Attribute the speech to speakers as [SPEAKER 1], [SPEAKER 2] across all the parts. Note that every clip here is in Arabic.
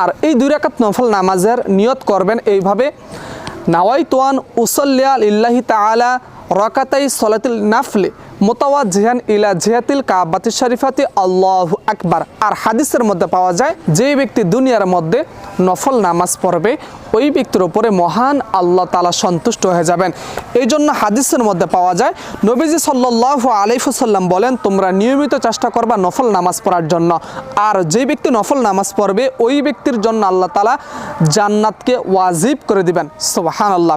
[SPEAKER 1] আর এই দুই রাকাত নফল নামাজের নিয়ত করবেন এইভাবে। নাওয়াই তোয়ান উসল্লিয়া ইল্লাহি তালা রকাতাই সলাতিল নাফলে। মোতাওয়া জিহান ইলা জিহাতিল কাবাতি শরীফাতি, আল্লাহ আকবার। আর হাদিসের মধ্যে পাওয়া যায়, যে ব্যক্তি দুনিয়ার মধ্যে নফল নামাজ পড়বে, ওই ব্যক্তির উপরে মহান আল্লাহ তালা সন্তুষ্ট হয়ে যাবেন। এই জন্য হাদিসের মধ্যে পাওয়া যায়, নবীজি সাল্লাহ আলাইফুসাল্লাম বলেন, তোমরা নিয়মিত চেষ্টা করবা নফল নামাজ পড়ার জন্য। আর যে ব্যক্তি নফল নামাজ পড়বে, ওই ব্যক্তির জন্য আল্লাহ তালা জান্নাতকে ওয়াজিব করে দিবেন। সুবাহান আল্লাহ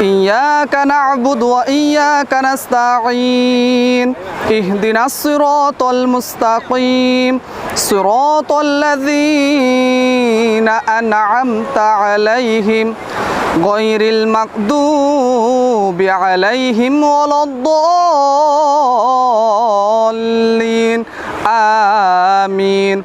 [SPEAKER 2] إياك نعبد وإياك نستعين اهدنا الصراط المستقيم صراط الذين أنعمت عليهم غير المغضوب عليهم ولا الضالين. آمين.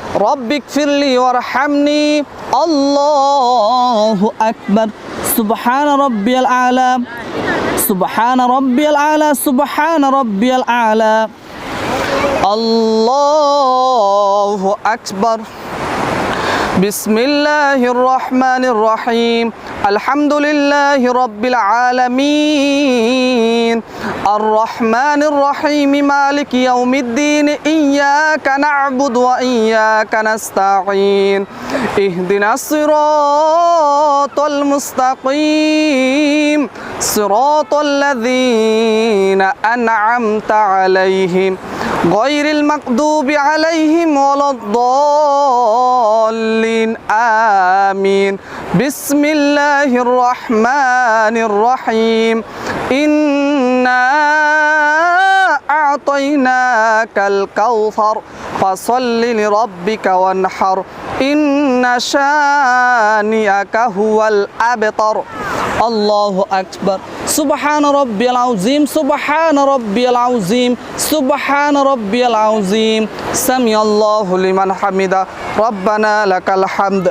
[SPEAKER 2] رب اغفر لي وارحمني. الله أكبر. سبحان ربي الأعلى. سبحان ربي الأعلى. سبحان ربي الأعلى. الله أكبر. بسم الله الرحمن الرحيم. الحمد لله رب العالمين. الرحمن الرحيم مالك يوم الدين إياك نعبد وإياك نستعين. اهدنا الصراط المستقيم. صراط الذين أنعمت عليهم. غير المغضوب عليهم ولا الضالين. آمين. بسم الله الرحمن الرحيم. أعطيناك الكوثر فصل لربك وانحر. إن شانئك هو الأبتر. الله أكبر. سبحان ربي العظيم سبحان ربي العظيم سبحان ربي العظيم. سمع الله لمن حمده. ربنا لك الحمد.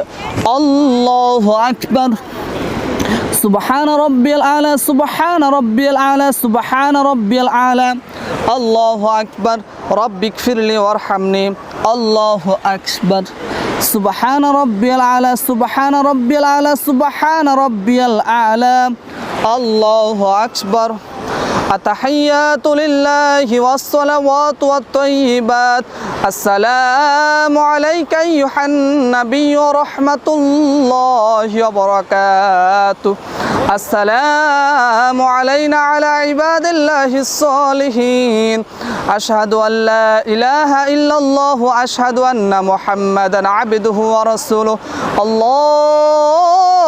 [SPEAKER 2] الله أكبر. سبحان ربي الأعلى سبحان ربي الأعلى سبحان ربي الأعلى. الله أكبر ربي اغفر لي وارحمني الله أكبر سبحان ربي الأعلى سبحان ربي الأعلى سبحان ربي الأعلى الله أكبر التحيات لله والصلوات والطيبات السلام عليك أيها النبي ورحمة الله وبركاته السلام علينا على عباد الله الصالحين أشهد أن لا إله إلا الله وأشهد أن محمدا عبده ورسوله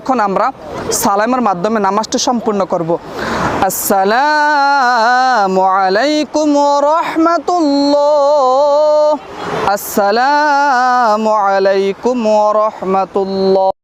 [SPEAKER 1] এখন আমরা সালামের মাধ্যমে নামাজটা সম্পূর্ণ করব। আসসালামু আলাইকুম রহমতুল্লাহ। আসসালামু আলাইকুম রহমতুল্লাহ।